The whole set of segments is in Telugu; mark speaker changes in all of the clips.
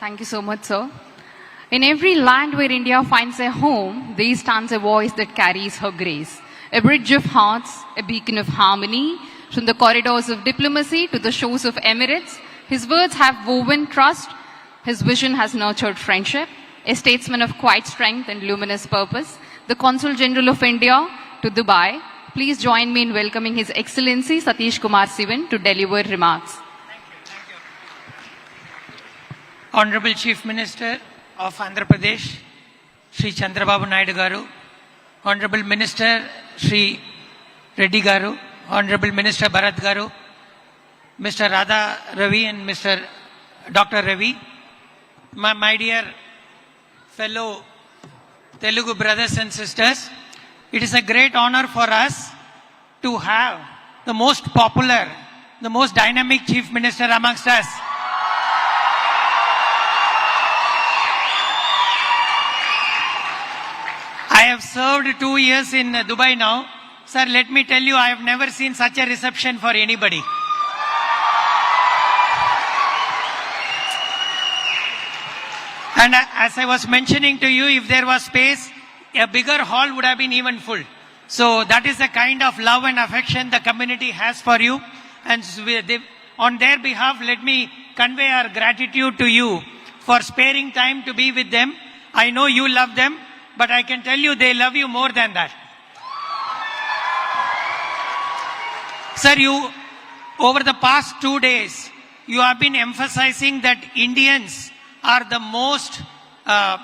Speaker 1: Thank you so much, sir. In every land where India finds a home, there stands a voice that carries her grace. A bridge of hearts, a beacon of harmony, from the corridors of diplomacy to the shores of emirates, his words have woven trust, his vision has nurtured friendship. A statesman of quiet strength and luminous purpose, the Consul General of India to Dubai, please join me in welcoming His Excellency Satish Kumar Sivan to deliver remarks.
Speaker 2: Honourable chief minister of Andhra Pradesh Shri Chandrababu Naidu గారు ఆనరబుల్ మినిస్టర్ శ్రీ రెడ్డి గారు ఆనరబుల్ మినిస్టర్ భరత్ గారు mister Radha Ravi and mister doctor Ravi my my dear fellow Telugu brothers and sisters it is a great honour for us to have the most popular the most dynamic chief minister amongst us have served two years in Dubai now. Sir, let me tell you, I have never seen such a reception for anybody. And as I was mentioning to you, if there was space, a bigger hall would have been even full. So that is the kind of love and affection the community has for you. And on their behalf, let me convey our gratitude to you for sparing time to be with them. I know you love them, but I can tell you they love you more than that. Sir, you, over the past two days, you have been emphasizing that Indians are the most uh,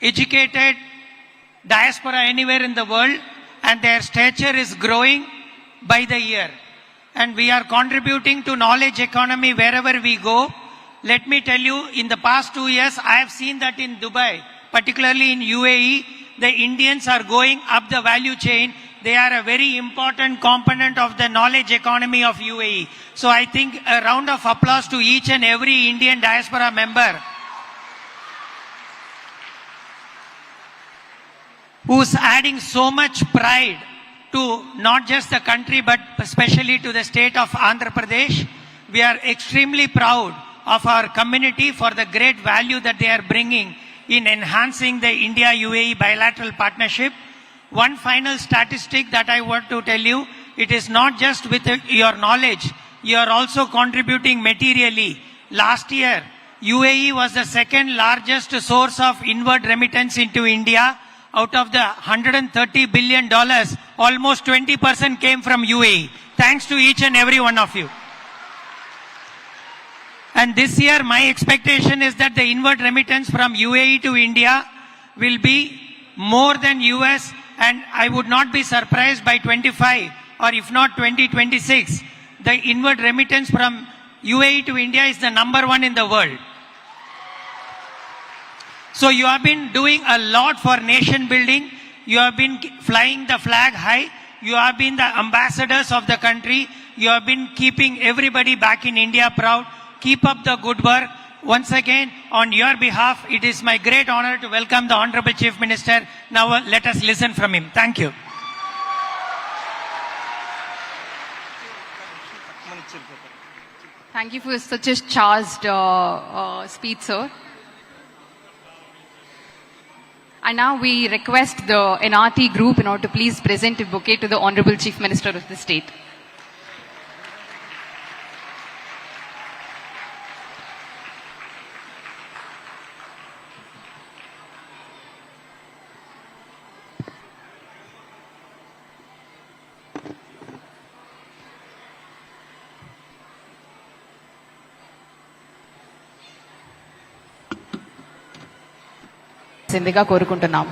Speaker 2: educated diaspora anywhere in the world and their stature is growing by the year. And we are contributing to knowledge economy wherever we go. Let me tell you, in the past two years, I have seen that in Dubai, particularly in UAE, the Indians are going up the value chain. They are a very important component of the knowledge economy of UAE. So I think a round of applause to each and every Indian diaspora member who's adding so much pride to not just the country but especially to the state of Andhra Pradesh. We are extremely proud of our community for the great value that they are bringing in enhancing the India UAE bilateral partnership. One final statistic that I want to tell you it is not just with your knowledge, you are also contributing materially. Last year, UAE was the second largest source of inward remittance into India. Out of the 130 billion dollars, almost 20% came from UAE. Thanks to each and every one of you. And this year, my expectation is that the inward remittance from UAE to India will be more than US, and I would not be surprised by 25 or if not 2026. The inward remittance from UAE to India is the number one in the world. So you have been doing a lot for nation building. You have been flying the flag high. You have been the ambassadors of the country. You have been keeping everybody back in India proud. Keep up the good work. Once again, on your behalf, it is my great honor to welcome the Honorable Chief Minister. Now uh, let us listen from him. Thank you.
Speaker 1: Thank you for such a charged uh, uh, speech, sir. And now we request the NRT group in order to please present a bouquet to the Honorable Chief Minister of the state. సిందిగా కోరుకుంటున్నాం.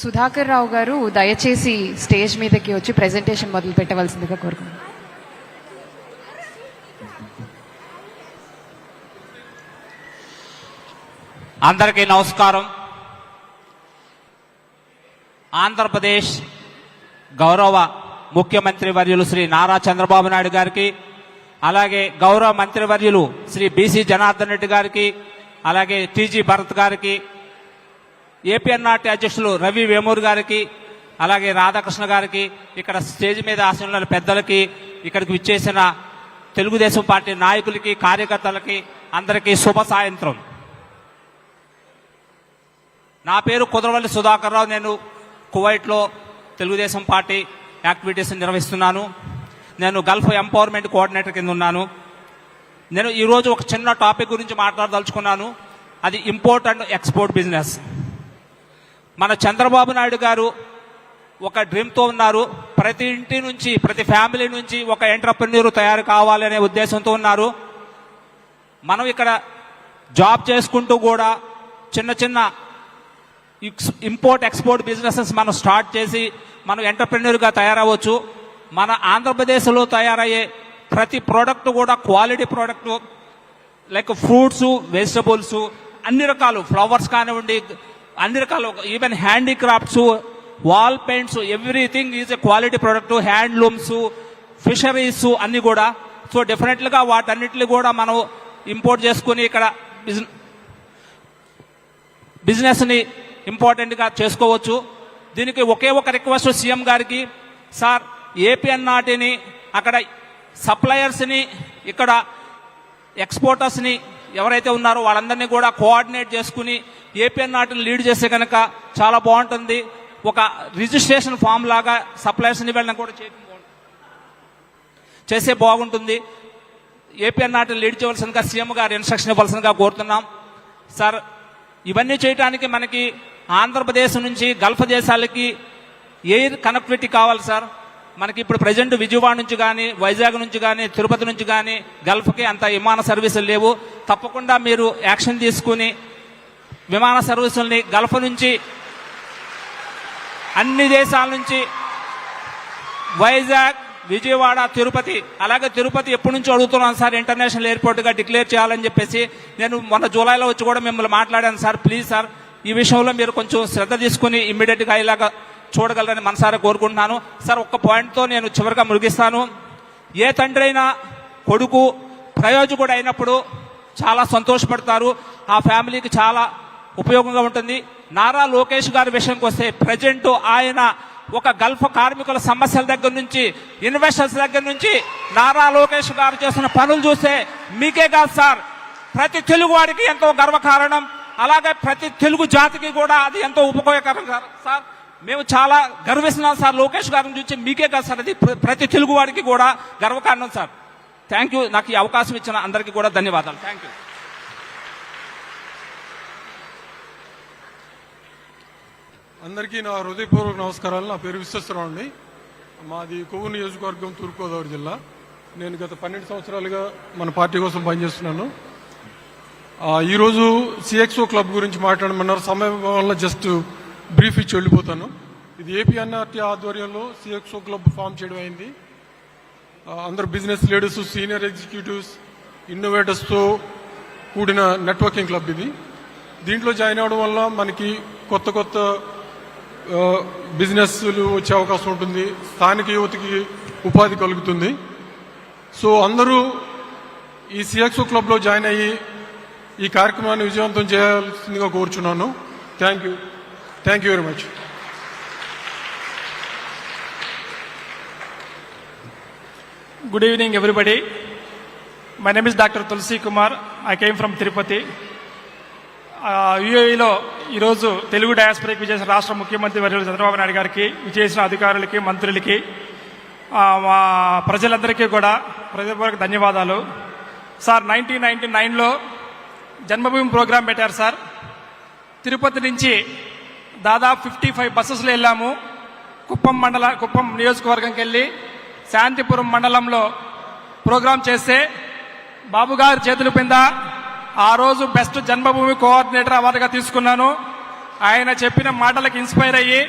Speaker 1: సుధాకర్ రావు గారు దయచేసి స్టేజ్ మీదకి వచ్చి ప్రెజెంటేషన్ మొదలు పెట్టవలసిందిగా కోరుకుంటున్నాం.
Speaker 3: అందరికీ నమస్కారం. ఆంధ్రప్రదేశ్ గౌరవ ముఖ్యమంత్రి వర్యులు శ్రీ నారా చంద్రబాబు నాయుడు గారికి అలాగే గౌరవ మంత్రివర్యులు శ్రీ బీసీ జనార్దన్ రెడ్డి గారికి అలాగే టీజీ భరత్ గారికి ఏపీఎన్ఆర్టీ అధ్యక్షులు రవి వేమూరు గారికి అలాగే రాధాకృష్ణ గారికి ఇక్కడ స్టేజ్ మీద ఆశీనుల పెద్దలకి ఇక్కడికి విచ్చేసిన తెలుగుదేశం పార్టీ నాయకులకి కార్యకర్తలకి అందరికీ శుభ సాయంత్రం. నా పేరు కుదరవల్లి సుధాకర్ రావు నేను కువైట్లో తెలుగుదేశం పార్టీ యాక్టివిటీస్ నిర్వహిస్తున్నాను. నేను గల్ఫ్ ఎంపవర్మెంట్ కోఆర్డినేటర్ కింద ఉన్నాను. నేను ఈరోజు ఒక చిన్న టాపిక్ గురించి మాట్లాడదలుచుకున్నాను. అది ఇంపోర్ట్ అండ్ ఎక్స్పోర్ట్ బిజినెస్. మన చంద్రబాబు నాయుడు గారు ఒక డ్రీమ్తో ఉన్నారు. ప్రతి ఇంటి నుంచి ప్రతి ఫ్యామిలీ నుంచి ఒక ఎంటర్ప్రెన్యూర్ తయారు కావాలనే ఉద్దేశంతో ఉన్నారు. మనం ఇక్కడ జాబ్ చేసుకుంటూ కూడా చిన్న చిన్న ఇంపోర్ట్ ఎక్స్పోర్ట్ బిజినెసెస్ మనం స్టార్ట్ చేసి మనం ఎంటర్ప్రెన్యూర్గా తయారవ్వచ్చు మన ఆంధ్రప్రదేశ్లో తయారయ్యే ప్రతి ప్రోడక్ట్ కూడా quality product like fruits vegetables అన్ని రకాలు ఫ్లవర్స్ కానివ్వండి అన్ని రకాలు even handicrafts wall paints everything is a quality product handlooms fisheries అన్ని కూడా. సో డెఫినెట్లుగా వాటన్నిటిని కూడా మనం ఇంపోర్ట్ చేసుకుని ఇక్కడ బిజినెస్ బిజినెస్ని ఇంపార్టెంట్గా చేసుకోవచ్చు. దీనికి ఒకే ఒక రిక్వెస్ట్ సీఎం గారికి. సార్ ఏపీఎన్ఆర్టీని అక్కడ సప్లయర్స్ని ఇక్కడ ఎక్స్పోర్టర్స్ని ఎవరైతే ఉన్నారో వాళ్ళందరినీ కూడా కోఆర్డినేట్ చేసుకుని ఏపీఎన్ఆర్టీని లీడ్ చేస్తే కనుక చాలా బాగుంటుంది. ఒక రిజిస్ట్రేషన్ ఫామ్ లాగా సప్లయర్స్ని వెళ్ళడం కూడా చేయడం బాగుంటుంది. చేస్తే బాగుంటుంది. ఏపీఎన్ఆర్టీ లీడ్ చేయవలసిందిగా సీఎం గారు ఇన్స్ట్రక్షన్ ఇవ్వాల్సిందిగా కోరుతున్నాం. సార్ ఇవన్నీ చేయడానికి మనకి ఆంధ్రప్రదేశ్ నుంచి గల్ఫ్ దేశాలకి ఎయిర్ కనెక్టివిటీ కావాలి సార్? మనకి ఇప్పుడు ప్రజెంట్ విజయవాడ నుంచి కానీ వైజాగ్ నుంచి కానీ తిరుపతి నుంచి కానీ గల్ఫ్కి అంత విమాన సర్వీసులు లేవు. తప్పకుండా మీరు యాక్షన్ తీసుకుని విమాన సర్వీసుల్ని గల్ఫ్ నుంచి అన్ని దేశాల నుంచి వైజాగ్ విజయవాడ తిరుపతి అలాగే తిరుపతి ఎప్పటి నుంచి అడుగుతున్నాను సార్ ఇంటర్నేషనల్ ఎయిర్పోర్ట్గా డిక్లేర్ చేయాలని చెప్పేసి. నేను మొన్న జూలైలో వచ్చి కూడా మిమ్మల్ని మాట్లాడాను సార్ ప్లీజ్ సార్ ఈ విషయంలో మీరు కొంచెం శ్రద్ధ తీసుకుని ఇమ్మీడియట్గా ఇలాగా చూడగలరని మనసారా కోరుకుంటున్నాను. సార్ ఒక్క పాయింట్తో నేను చివరిగా ముగిస్తాను. ఏ తండ్రి అయినా కొడుకు ప్రయోజకుడు అయినప్పుడు చాలా సంతోషపడతారు. ఆ ఫ్యామిలీకి చాలా ఉపయోగంగా ఉంటుంది. నారా లోకేష్ గారి విషయంకి వస్తే ప్రజెంట్ ఆయన ఒక గల్ఫ్ కార్మికుల సమస్యల దగ్గర నుంచి ఇన్వెస్టర్స్ దగ్గర నుంచి నారా లోకేష్ గారు చేసిన పనులు చూస్తే మీకే కాదు సార్. ప్రతి తెలుగువాడికి ఎంతో గర్వకారణం. అలాగే ప్రతి తెలుగు జాతికి కూడా అది ఎంతో ఉపయోగకరం సార్. సార్ మేము చాలా గర్విస్తున్నాం సార్ లోకేష్ గారిని చూసి మీకే కాదు సార్ అది ప్ర- ప్రతి తెలుగు వాడికి కూడా గర్వకారణం సార్. థ్యాంక్ యూ నాకు ఈ అవకాశం ఇచ్చిన అందరికీ కూడా ధన్యవాదాలు. థ్యాంక్ యూ
Speaker 4: అందరికీ నా హృదయపూర్వక నమస్కారాలు. నా పేరు విశ్వేశ్వరరావు అండి. మాది కొవ్వు నియోజకవర్గం తూర్పుగోదావరి జిల్లా. నేను గత పన్నెండు సంవత్సరాలుగా మన పార్టీ కోసం పనిచేస్తున్నాను. ఈరోజు సిఎక్స్ఓ క్లబ్ గురించి మాట్లాడమన్నారు. సమయం వల్ల జస్ట్ బ్రీఫ్ ఇచ్చి వెళ్ళిపోతాను. ఇది ఏపీఎన్ఆర్టీ ఆధ్వర్యంలో సిఎక్స్ఓ క్లబ్ ఫామ్ చేయడం అయింది. అందరు బిజినెస్ లీడర్స్ సీనియర్ ఎగ్జిక్యూటివ్స్ ఇన్నోవేటర్స్తో కూడిన నెట్వర్కింగ్ క్లబ్ ఇది. దీంట్లో జాయిన్ అవడం వల్ల మనకి కొత్త కొత్త బిజినెస్లు వచ్చే అవకాశం ఉంటుంది. స్థానిక యువతకి ఉపాధి కలుగుతుంది. సో అందరూ ఈ సిఎక్స్ఓ క్లబ్లో జాయిన్ అయ్యి ఈ కార్యక్రమాన్ని విజయవంతం చేయాల్సిందిగా కోరుచున్నాను thank you thank you very much
Speaker 5: Good evening, everybody. My name is Dr. Tulsi Kumar. I came from Tirupati. యుఏఈలో ఈరోజు తెలుగు డయాస్పరికి విజయసిన రాష్ట్ర ముఖ్యమంత్రి వర్యులు చంద్రబాబు నాయుడు గారికి విజయసిన అధికారులకి మంత్రులకి మా ప్రజలందరికీ కూడా ప్రజలకు ధన్యవాదాలు సార్ నైన్టీన్ నైన్టీ నైన్లో జన్మభూమి ప్రోగ్రాం పెట్టారు సార్. తిరుపతి నుంచి దాదాపు ఫిఫ్టీ ఫైవ్ బస్సెస్లో వెళ్ళాము. కుప్పం మండల కుప్పం నియోజకవర్గంకి వెళ్ళి శాంతిపురం మండలంలో ప్రోగ్రాం చేస్తే బాబుగారి చేతుల కింద ఆ రోజు బెస్ట్ జన్మభూమి కోఆర్డినేటర్ అవార్డుగా తీసుకున్నాను. ఆయన చెప్పిన మాటలకు ఇన్స్పైర్ అయ్యి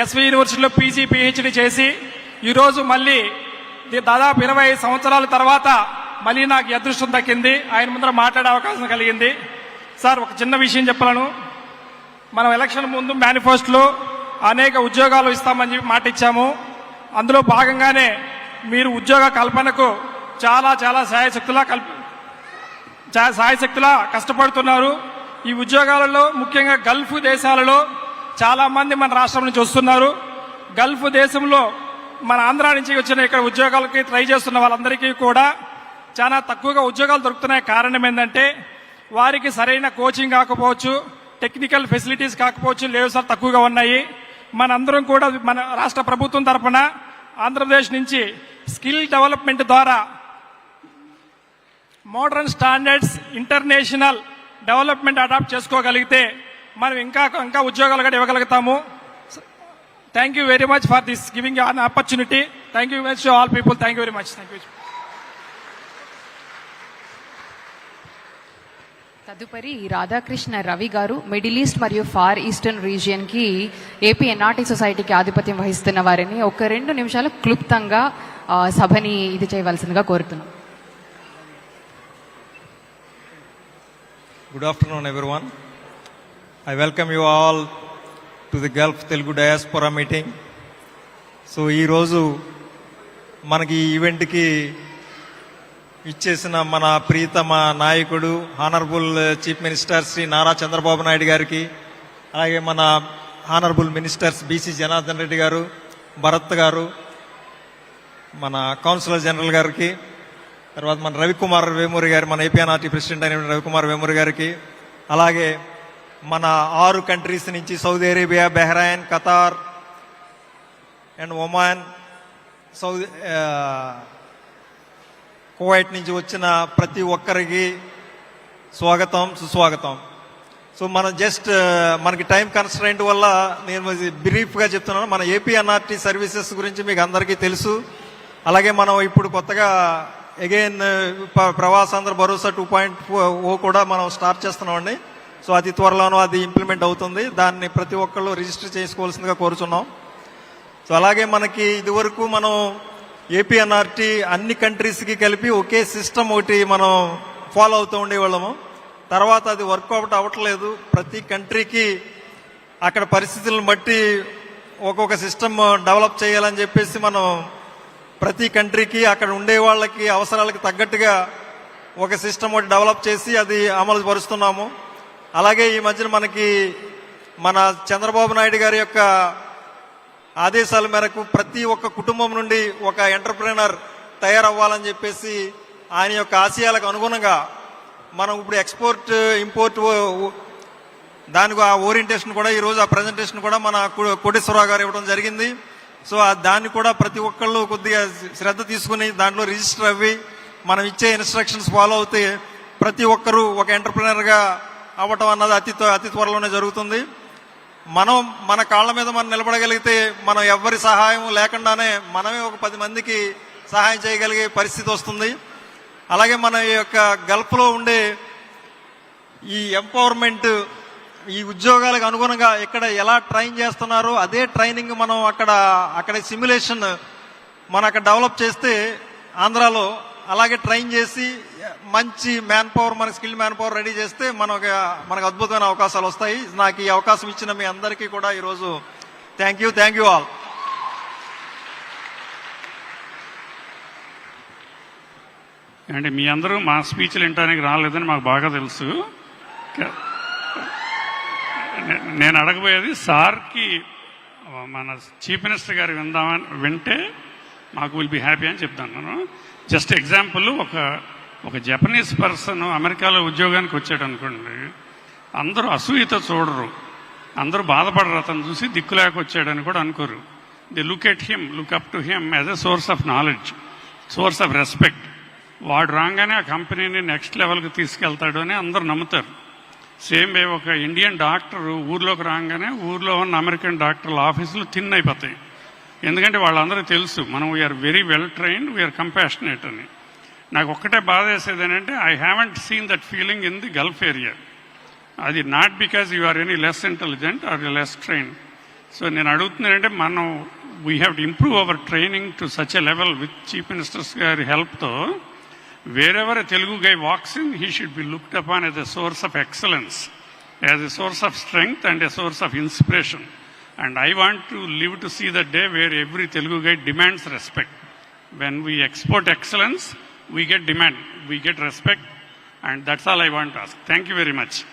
Speaker 5: ఎస్వి యూనివర్సిటీలో పీజీ పిహెచ్డి చేసి ఈరోజు మళ్ళీ దాదాపు ఇరవై ఐదు సంవత్సరాల తర్వాత మళ్ళీ నాకు అదృష్టం దక్కింది. ఆయన ముందర మాట్లాడే అవకాశం కలిగింది. సార్ ఒక చిన్న విషయం చెప్పాలను. మనం ఎలక్షన్ ముందు మేనిఫెస్టోలో అనేక ఉద్యోగాలు ఇస్తామని చెప్పి మాట ఇచ్చాము. అందులో భాగంగానే మీరు ఉద్యోగ కల్పనకు చాలా చాలా సాయశక్తులా కల్ప సాయశక్తులా కష్టపడుతున్నారు. ఈ ఉద్యోగాలలో ముఖ్యంగా గల్ఫ్ దేశాలలో చాలామంది మన రాష్ట్రం నుంచి వస్తున్నారు. గల్ఫ్ దేశంలో మన ఆంధ్ర నుంచి వచ్చిన ఇక్కడ ఉద్యోగాలకి ట్రై చేస్తున్న వాళ్ళందరికీ కూడా చాలా తక్కువగా ఉద్యోగాలు దొరుకుతున్నాయి. కారణం ఏంటంటే వారికి సరైన కోచింగ్ కాకపోవచ్చు టెక్నికల్ ఫెసిలిటీస్ కాకపోవచ్చు లేవు సార్ తక్కువగా ఉన్నాయి. మనందరం కూడా మన రాష్ట్ర ప్రభుత్వం తరఫున ఆంధ్రప్రదేశ్ నుంచి స్కిల్ డెవలప్మెంట్ ద్వారా modern standards international development adopt చేసుకోగలిగితే మనం ఇంకా ఇంకా ఉద్యోగాలు కూడా ఇవ్వగలుగుతాము. Thank you very much for this giving on opportunity thank you very to all people thank you very much thank you
Speaker 1: తదుపరి రాధాకృష్ణ రవి గారు మిడిల్ ఈస్ట్ మరియు ఫార్ ఈస్టర్న్ రీజియన్కి ఏపీ ఎన్ఆర్టీ సొసైటీకి ఆధిపత్యం వహిస్తున్న వారిని ఒక రెండు నిమిషాలు క్లుప్తంగా సభని ఇది చేయవలసిందిగా కోరుతున్నాం.
Speaker 6: Afternoon afternoon, one I welcome you all to the Gulf Telugu Diaspora meeting so ఈరోజు మనకి ఈ ఈవెంట్కి ఇచ్చేసిన మన ప్రీతమ నాయకుడు honourable chief minister Shri Nara Chandrababu Naidu గారికి అలాగే మన honourable ministers BC Janardhan Reddy గారు భరత్ గారు మన కౌన్సిలర్ జనరల్ గారికి తర్వాత మన రవికుమార్ వేమూరి గారు మన ఏపీఎన్ఆర్టీ ప్రెసిడెంట్ అయిన రవికుమార్ వేమూరి గారికి అలాగే మన ఆరు కంట్రీస్ నుంచి Saudi Arabia Bahrain Qatar and Oman Saudi Kuwait నుంచి వచ్చిన ప్రతి ఒక్కరికి స్వాగతం సుస్వాగతం. సో మనం జస్ట్ మనకి టైం కన్స్ట్రైంట్ వల్ల నేను బ్రీఫ్గా చెప్తున్నాను. మన ఏపీఎన్ఆర్టీ సర్వీసెస్ గురించి మీకు అందరికీ తెలుసు. అలాగే మనం ఇప్పుడు కొత్తగా again Pravasandhra Bharosa two point O కూడా మనం స్టార్ట్ చేస్తున్నామండి. సో అతి త్వరలోనూ అది ఇంప్లిమెంట్ అవుతుంది. దాన్ని ప్రతి ఒక్కళ్ళు రిజిస్టర్ చేసుకోవాల్సిందిగా కోరుచున్నాం. సో అలాగే మనకి ఇదివరకు మనం ఏపీఎన్ఆర్టీ అన్ని కంట్రీస్కి కలిపి ఒకే సిస్టమ్ ఒకటి మనం ఫాలో అవుతూ ఉండేవాళ్ళము. తర్వాత అది వర్కౌట్ అవ్వట్లేదు ప్రతి కంట్రీకి అక్కడ పరిస్థితులను బట్టి ఒక్కొక్క సిస్టమ్ డెవలప్ చేయాలని చెప్పేసి మనం ప్రతి కంట్రీకి అక్కడ ఉండే వాళ్ళకి అవసరాలకు తగ్గట్టుగా ఒక సిస్టమ్ ఒకటి డెవలప్ చేసి అది అమలు పరుస్తున్నాము. అలాగే ఈ మధ్యన మనకి మన చంద్రబాబు నాయుడు గారి యొక్క ఆదేశాల మేరకు ప్రతి ఒక్క కుటుంబం నుండి ఒక ఎంటర్ప్రినర్ తయారవ్వాలని చెప్పేసి ఆయన యొక్క ఆశయాలకు అనుగుణంగా మనం ఇప్పుడు ఎక్స్పోర్ట్ ఇంపోర్ట్ దానికి ఆ ఓరియంటేషన్ కూడా ఈరోజు ఆ ప్రజెంటేషన్ కూడా మన కోటేశ్వరరావు గారు ఇవ్వడం జరిగింది. సో దాన్ని కూడా ప్రతి ఒక్కళ్ళు కొద్దిగా శ్రద్ధ తీసుకుని దాంట్లో రిజిస్టర్ అవ్వి మనం ఇచ్చే ఇన్స్ట్రక్షన్స్ ఫాలో అవుతే ప్రతి ఒక్కరూ ఒక ఎంటర్ప్రినర్గా అవ్వటం అన్నది అతి అతి త్వరలోనే జరుగుతుంది. మనం మన కాళ్ళ మీద మనం నిలబడగలిగితే మనం ఎవ్వరి సహాయం లేకుండానే మనమే ఒక పది మందికి సహాయం చేయగలిగే పరిస్థితి వస్తుంది. అలాగే మన ఈ యొక్క గల్ఫ్లో ఉండే ఈ ఎంపవర్మెంట్ ఈ ఉద్యోగాలకు అనుగుణంగా ఇక్కడ ఎలా ట్రైన్ చేస్తున్నారో అదే ట్రైనింగ్ మనం అక్కడ అక్కడ సిమ్యులేషన్ మనం అక్కడ డెవలప్ చేస్తే ఆంధ్రాలో అలాగే ట్రైన్ చేసి మంచి మ్యాన్ పవర్ మన స్కిల్ మ్యాన్ పవర్ రెడీ చేస్తే మనకు మనకు అద్భుతమైన అవకాశాలు వస్తాయి. నాకు ఈ అవకాశం ఇచ్చిన మీ అందరికీ కూడా ఈరోజు thank you thank you all
Speaker 7: అంటే మీ అందరూ మా స్పీచ్లు వినడానికి రాలేదని మాకు బాగా తెలుసు. నేను అడగబోయేది సార్కి మన చీఫ్ మినిస్టర్ గారు విందామని వింటే మాకు విల్ బి హ్యాపీ అని చెప్తాను. జస్ట్ ఎగ్జాంపుల్ ఒక ఒక జపనీస్ పర్సన్ అమెరికాలో ఉద్యోగానికి వచ్చాడు అనుకోండి అందరూ అసూయతో చూడరు. అందరూ బాధపడరు అతను చూసి దిక్కులేక వచ్చాడని కూడా అనుకోరు. They look at him look up to him as a source of knowledge source of respect వాడు రాగానే ఆ కంపెనీని నెక్స్ట్ లెవెల్కి తీసుకెళ్తాడు అని అందరూ నమ్ముతారు. సేమ్ వే ఒక ఇండియన్ డాక్టర్ ఊర్లోకి రాగానే ఊర్లో ఉన్న అమెరికన్ డాక్టర్ల ఆఫీసులు థిన్ అయిపోతాయి. ఎందుకంటే వాళ్ళందరూ తెలుసు మనం we are very well trained we are compassionate అని. నాకు ఒక్కటే బాధ వేసేది ఏంటంటే I haven't seen that feeling in the Gulf area అది not because you are any less intelligent or less train so నేను అడుగుతున్నానంటే మనం we have to improve our training to such a level with chief ministers గారి హెల్ప్తో wherever Telugu guy walks in he should be looked upon as a source of excellence as a source of strength and a source of inspiration and I want to live to see the day where every Telugu guy demands respect when we export excellence we get demand, we get respect, and that's all I want to ask. Thank you very much.